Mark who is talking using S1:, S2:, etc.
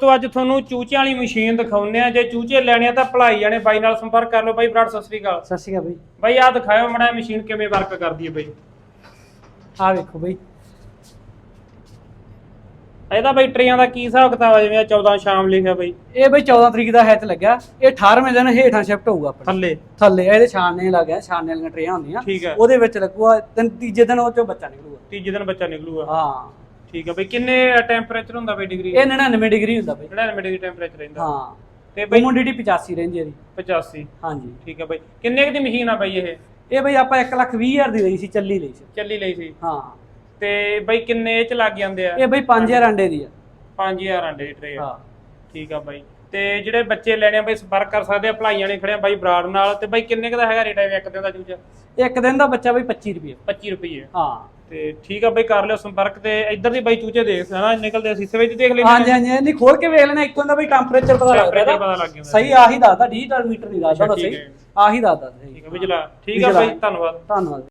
S1: ਤੋਂ ਅੱਜ ਤੁਹਾਨੂੰ ਚੂਚਿਆਂ ਵਾਲੀ ਮਸ਼ੀਨ ਦਿਖਾਉਂਦੇ ਆ ਜੇ ਚੂਚੇ ਲੈਣੇ ਆ ਤਾਂ ਭਲਾਈ ਜਾਣੇ ਬਾਈ ਨਾਲ ਸੰਪਰਕ ਕਰ ਲਓ। ਬਾਈ ਬਰਾੜ ਸਤਿ ਸ੍ਰੀ ਅਕਾਲ।
S2: ਸਤਿ ਸ਼੍ਰੀ ਅਕਾਲ ਬਈ।
S1: ਬਾਈ ਆਹ ਦਿਖਾਇਓ ਮੜਾ ਮਸ਼ੀਨ ਕਿਵੇਂ ਵਰਕ ਕਰਦੀ ਹੈ ਬਾਈ।
S2: ਆ ਵੇਖੋ ਬਈ।
S1: ਇਹਦਾ ਬਾਈ ਟਰੇਆਂ ਦਾ ਕੀ ਹਿਸਾਬ ਕਿਤਾਬ ਆ ਜਿਵੇਂ ਆਹ 14 ਸ਼ਾਮ ਲਿਖਿਆ ਬਾਈ।
S2: ਇਹ ਬਈ 14 ਤਰੀਕ ਦਾ ਹੈਚ ਲੱਗਿਆ। ਇਹ 18ਵੇਂ ਦਿਨ ਹੇਠਾਂ ਸ਼ਿਫਟ ਹੋਊਗਾ ਆਪਣਾ।
S1: ਥੱਲੇ।
S2: ਥੱਲੇ ਇਹਦੇ ਛਾਣਨੇ ਲੱਗਿਆ ਛਾਣਨੇ ਵਾਲੀਆਂ ਟਰੇਆਂ ਹੁੰਦੀਆਂ।
S1: ਠੀਕ ਹੈ।
S2: ਉਹਦੇ ਵਿੱਚ ਲੱਗੂਗਾ ਤਿੰਨ ਤੀਜੇ ਦਿਨ ਉਹ ਚੋਂ ਬੱਚਾ ਨਿਕਲੂਗਾ।
S1: ਤੀਜੇ ਦਿਨ ਬੱਚਾ ਨਿਕਲੂਗਾ।
S2: ਹਾਂ।
S1: ਠੀਕ ਹੈ ਬਾਈ ਕਿੰਨੇ ਟੈਂਪਰੇਚਰ ਹੁੰਦਾ ਬਾਈ ਡਿਗਰੀ
S2: ਇਹ 99 ਡਿਗਰੀ ਹੁੰਦਾ ਬਈ।
S1: 99 ਡਿਗਰੀ ਟੈਂਪਰੇਚਰ ਰਹਿੰਦਾ।
S2: ਹਾਂ।
S1: ਤੇ ਬਾਈ
S2: ਹਿਊਮਿਡਿਟੀ 85 ਰਹਿੰਦੀ ਇਹਦੀ।
S1: 85
S2: ਹਾਂਜੀ।
S1: ਠੀਕ ਹੈ ਬਾਈ ਕਿੰਨੇ ਕੁ ਦੀ ਮਸ਼ੀਨ ਆ ਬਾਈ ਇਹ?
S2: ਇਹ ਬਈ ਆਪਾਂ 1 ਲੱਖ 20 ਹਜ਼ਾਰ ਦੀ ਲਈ ਸੀ ਚੱਲੀ ਲਈ ਸੀ।
S1: ਚੱਲੀ ਲਈ ਸੀ?
S2: ਹਾਂ।
S1: ਤੇ ਬਾਈ ਕਿੰਨੇ ਚ ਲੱਗ ਜਾਂਦੇ ਆ?
S2: ਇਹ ਬਈ 5000 ਅੰਡੇ ਦੀ ਆ।
S1: 5000 ਅੰਡੇ ਦੀ ਟਰੇ
S2: ਹਾਂ।
S1: ਠੀਕ ਆ ਬਾਈ। ਤੇ ਜਿਹੜੇ ਬੱਚੇ ਲੈਣੇ ਆ ਬਾਈ ਸੰਪਰਕ ਕਰ ਸਕਦੇ ਆ ਭਲਾਈਆਂ ਨੇ ਖੜੇ ਆ ਬਾਈ ਬਰਾੜ ਨਾਲ। ਤੇ ਬਾਈ ਕਿੰਨੇ ਕੁ ਦਾ ਹੈਗਾ ਰੇਟ ਇੱਕ ਦਿਨ ਦਾ ਚੂਚਾ
S2: ਇੱਕ ਦਿਨ ਦਾ ਬੱਚਾ ਬਈ 25 ਰੁਪਏ।
S1: 25 ਰੁਪਏ
S2: ਹਾਂ।
S1: ਤੇ ਠੀਕ ਆ ਬਾਈ ਕਰ ਲਿਓ ਸੰਪਰਕ ਤੇ ਇੱਧਰ ਦੀ ਬਾਈ ਚੂਚੇ ਦੇਖ ਹਨਾ ਨਿਕਲਦੇ ਆ ਸੀਸੇ ਵਿੱਚ ਦੇਖ ਲੈਂਦੇ
S2: ਹਾਂਜੀ ਹਾਂਜੀ ਨਹੀਂ ਖੋਲ ਕੇ ਵੇਖ ਲੈਣਾ ਇੱਕੋ ਦਾ ਬਈ ਟੈਂਪਰੇਚਰ ਪਤਾ ਲੱਗਦਾ ਇਹਦਾ।
S1: ਲੱਗ ਜਾਂਦਾ।
S2: ਸਹੀ ਆਹੀ ਦੱਸਦਾ ਡਿਜੀਟਲ ਮੀਟਰ ਨਹੀਂ ਦੱਸਦਾ ਸਹੀ। ਆਹੀ ਦੱਸਦਾ ਸਹੀ
S1: ਠੀਕ ਆ ਵਿਜਲਾ ਠੀਕ ਆ। ਬਾਈ ਧੰਨਵਾਦ
S2: ਧੰਨਵਾਦ